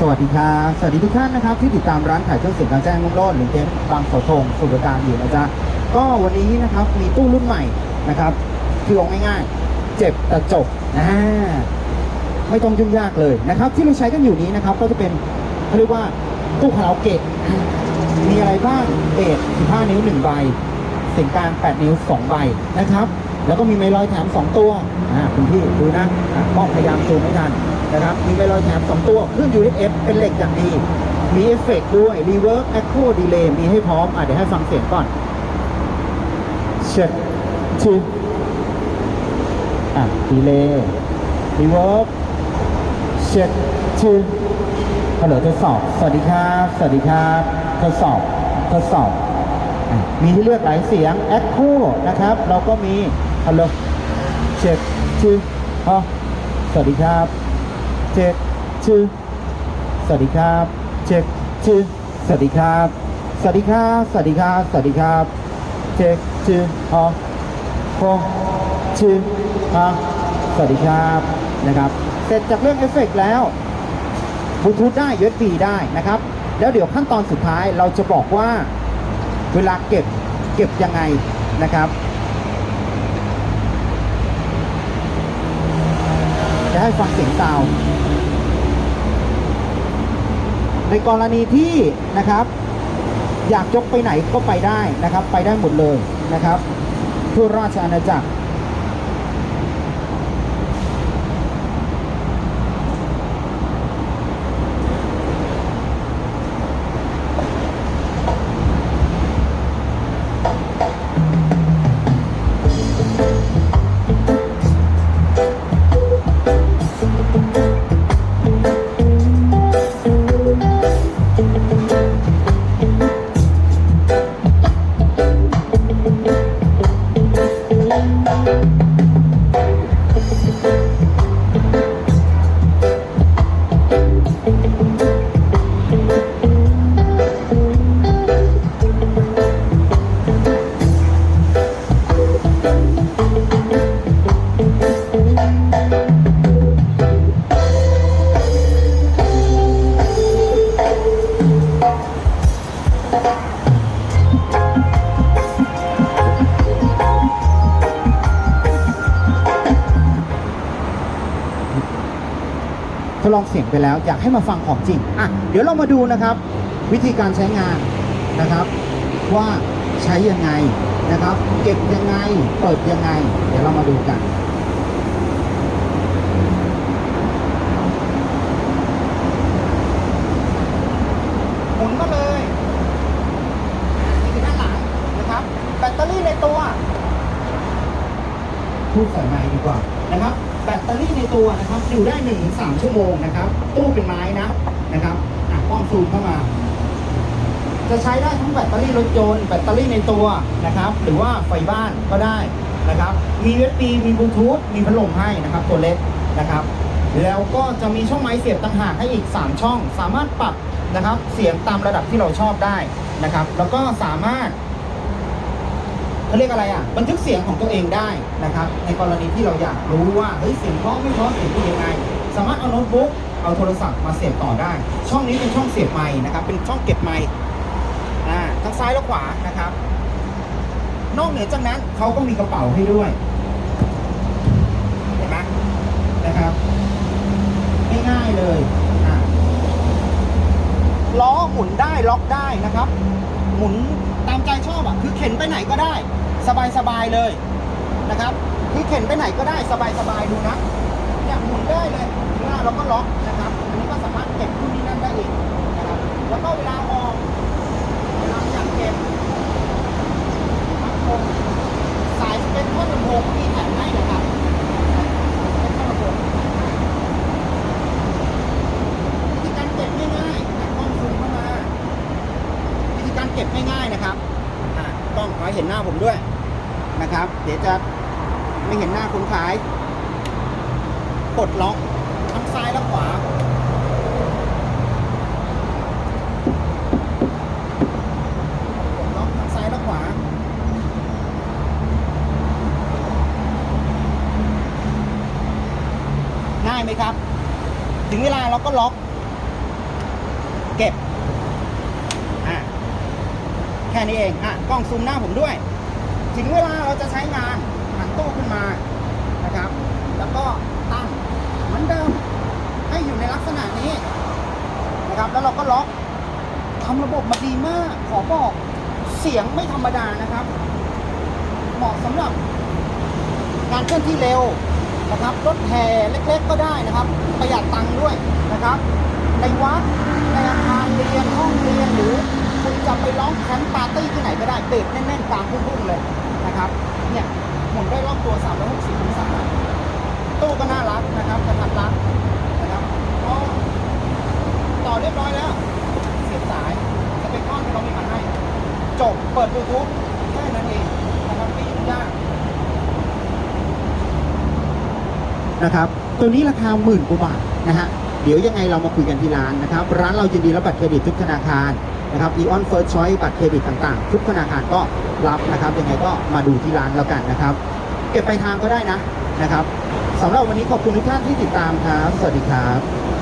สวัสดีครับ สวัสดีทุกท่านนะครับที่ติดตามร้านขายเครื่องเสียงกลางแจ้งมุ่งโลดหรือเต็นท์บางสาธงสุรการอยู่นะจ๊ะก็วันนี้นะครับมีตู้รุ่นใหม่นะครับคือเอาง่ายๆ เจ็บแต่จบนะไม่ต้องยุ่งยากเลยนะครับ ที่เราใช้กันอยู่นี้นะครับก็จะเป็นเขาเรียกว่าตู้คาราโอเกะมีอะไรบ้างเบส15 นิ้ว 1 ใบเสียงกลาง 8 นิ้ว 2 ใบนะครับ แล้วก็มีไมค์ลอยแถม 2 ตัวอ่าคุณพี่ดูนะอะกล้องพยายามซูมให้ทัน นะครับมีไมค์ลอยแถม2ตัวเครื่อง UFF เป็นเหล็กอย่างดีมีเอฟเฟกต์ด้วย Reverb Echo Delay มีให้พร้อมอะเดี๋ยวให้ฟังเสียงก่อนเช็ดชื่ออะ Delay Reverb เช็ดชื่อฮัลโหลทดสอบ สวัสดีครับ สวัสดีครับทดสอบทดสอบอมีให้เลือกหลายเสียง Echo นะครับ เราก็มีฮัลโหลเช็คชื่อฮะสวัสดีครับ เช็คชื่อสวัสดีครับ เช็คชื่อสวัสดีครับ สวัสดีครับ สวัสดีครับ สวัสดีครับ เช็คชื่อฮะโฮชื่อฮะสวัสดีครับนะครับ เสร็จจากเรื่องเอฟเฟกต์แล้วบลูทูธได้ USB ได้นะครับ แล้วเดี๋ยวขั้นตอนสุดท้ายเราจะบอกว่า เวลาเก็บเก็บยังไงนะครับ จะให้ฟังเสียงซาวในกรณีที่นะครับ อยากยกไปไหนก็ไปได้นะครับ ไปได้หมดเลยนะครับ ทั่วราชอาณาจักร ทดลองเสียงไปแล้วอยากให้มาฟังของจริงอะเดี๋ยวเรามาดูนะครับ วิธีการใช้งานนะครับ ว่าใช้ยังไงนะครับ เก็บยังไง เปิดยังไง เดี๋ยวเรามาดูกัน หมุนมาเลยนี่คือด้านหลังนะครับ แบตเตอรี่ใน ตัวพูดใส่ไม้ดีกว่านะครับ แบตเตอรี่ในตัวนะครับอยู่ได้1นถึงสามชั่วโมงนะครับ ตู้เป็นไม้นะนะครับอะกล้องซูมเข้ามา จะใช้ได้ทั้งแบตเตอรี่รถยนต์แบตเตอรี่ในตัวนะครับ หรือว่าไฟบ้านก็ได้นะครับ มี USB มีบลูทูธมีพัดลมให้นะครับ ตัวเล็กนะครับ แล้วก็จะมีช่องไม้เสียบต่างหากให้อีก 3 ช่อง สามารถปรับนะครับ เสียงตามระดับที่เราชอบได้นะครับ แล้วก็สามารถ เขาเรียกอะไรอะบันทึกเสียงของตัวเองได้นะครับ ในกรณีที่เราอยากรู้ว่าเฮ้ยเสียงเพราะไม่เพราะเสียงเป็นยังไง สามารถเอาโน้ตบุ๊กเอาโทรศัพท์มาเสียบต่อได้ ช่องนี้เป็นช่องเสียบไม้นะครับ เป็นช่องเก็บไม้อ่าทั้งซ้ายและขวานะครับ นอกเหนือจากนั้นเขาก็มีกระเป๋าให้ด้วยเห็นไหมนะครับง่ายๆเลยล้อหมุนได้ล็อกได้นะครับ หมุนตามใจชอบอะ คือเข็นไปไหนก็ได้ สบายๆเลยนะครับคือเข็นไปไหนก็ได้สบายๆดูนะเนี่ยหมุนได้เลยเวลาเราก็ล็อกนะครับอันนี้ก็สามารถเก็บรุ่นนี้นั่นได้อีกนะครับแล้วก็เวลาออกเวลาอยากเก็บลำโพงสายสเปคท่อลำโพงก็มีแถมให้นะครับเป็นท่อลำโพงวิธีการเก็บง่ายๆอ่กล้องซูมเข้ามาวิธีการเก็บง่ายๆนะครับอะต้องขอเห็นหน้าผมด้วย นะครับ เดี๋ยวจะไม่เห็นหน้าคนขายกดล็อกทั้งซ้ายและขวากดล็อกทั้งซ้ายและขวา ง่ายไหมครับ ถึงเวลาเราก็ล็อก เก็บ อะ แค่นี้เอง อะ กล้องซูมหน้าผมด้วย ถึงเวลาเราจะใช้งานหันตู้ขึ้นมานะครับ แล้วก็ตั้งเหมือนเดิมให้อยู่ในลักษณะนี้นะครับ แล้วเราก็ล็อกทำระบบมาดีมาก ขอบอกเสียงไม่ธรรมดานะครับ เหมาะสำหรับการเคลื่อนที่เร็วนะครับรถแห่เล็กๆก็ได้นะครับ ประหยัดตังค์ด้วยนะครับ ในวัดในอาคารเรียนห้องเรียนหรือ คุณจะไปร้องแคมป์ปาร์ตี้ที่ไหนก็ได้เบรกแน่นๆกลางพุ่งๆเลยนะครับ เนี่ยหมุนได้รอบตัว 360องศาตู้ก็น่ารักนะครับกระทัดรัดนะครับก็ต่อเรียบร้อยแล้ว เสียบสายสเปคคอนที่เรามีมาให้ จบเปิดบลูทูธแค่นั้นเองนะครับไม่ยุ่งยากนะครับ ตัวนี้ราคาหมื่นกว่าบาทนะฮะเดี๋ยวยังไงเรามาคุยกันที่ร้านนะครับ ร้านเรายินดีรับบัตรเครดิตทุกธนาคาร นะครับอีออนเฟิร์สชอยบัตรเครดิตต่างๆ ทุกธนาคารก็รับนะครับยังไงก็มาดูที่ร้านแล้วกันนะครับ เก็บไปลายทางก็ได้นะนะครับสำหรับวันนี้ขอบคุณทุกท่านที่ติดตามครับ สวัสดีครับ